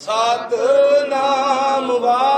ਸਤਨਾਮ ਵਾ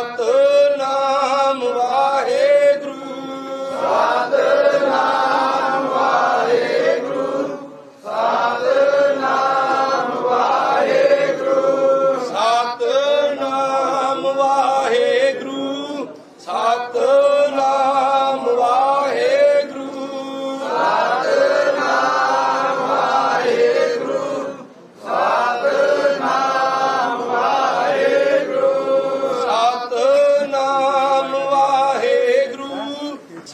Atârna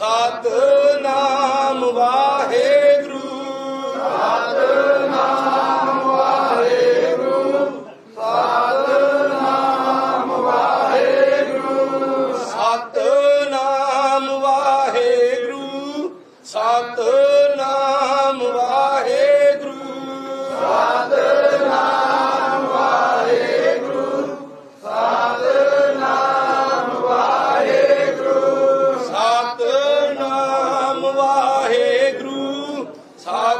ਸਤ ਨਾਮ ਵਾਹਿ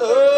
Oh.